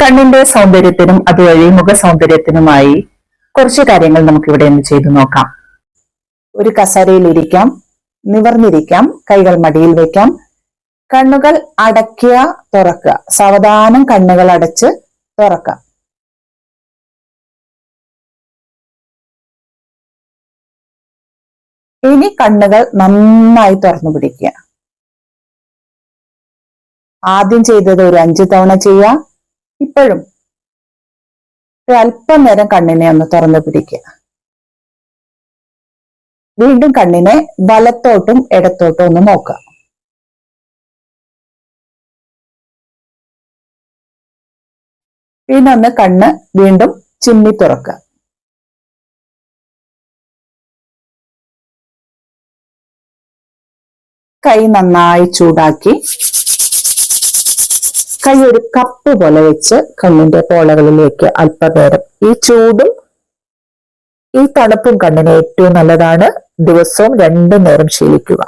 കണ്ണിന്റെ സൗന്ദര്യത്തിനും അതുവഴി മുഖ സൗന്ദര്യത്തിനുമായി കുറച്ച് കാര്യങ്ങൾ നമുക്ക് ഇവിടെ ഒന്ന് ചെയ്തു നോക്കാം. ഒരു കസരയിൽ ഇരിക്കാം നിവർന്നിരിക്കാം കൈകൾ മടിയിൽ വെക്കാം. കണ്ണുകൾ അടയ്ക്കുക തുറക്കുക. സാവധാനം കണ്ണുകൾ അടച്ച് തുറക്കാം ഇനി കണ്ണുകൾ നന്നായി തുറന്നു പിടിക്കുക. ആദ്യം ചെയ്തത് ഒരു അഞ്ചു തവണ ചെയ്യാം ഇപ്പോഴും അല്പനേരം നേരം കണ്ണിനെ ഒന്ന് തുറന്നു പിടിക്കുക. വീണ്ടും കണ്ണിനെ വലത്തോട്ടും ഇടത്തോട്ടും ഒന്ന് നോക്കുക. പിന്നെ ഒന്ന് കണ്ണ് വീണ്ടും ചിമ്മി തുറക്കുക. കൈ നന്നായി ചൂടാക്കി കൈ ഒരു കപ്പ് പോലെ വെച്ച് കണ്ണിന്റെ പോളകളിലേക്ക് അല്പനേരം ഈ ചൂടും ഈ തണുപ്പും കണ്ണിന് ഏറ്റവും നല്ലതാണ്. ദിവസവും രണ്ടു നേരം ശീലിക്കുക.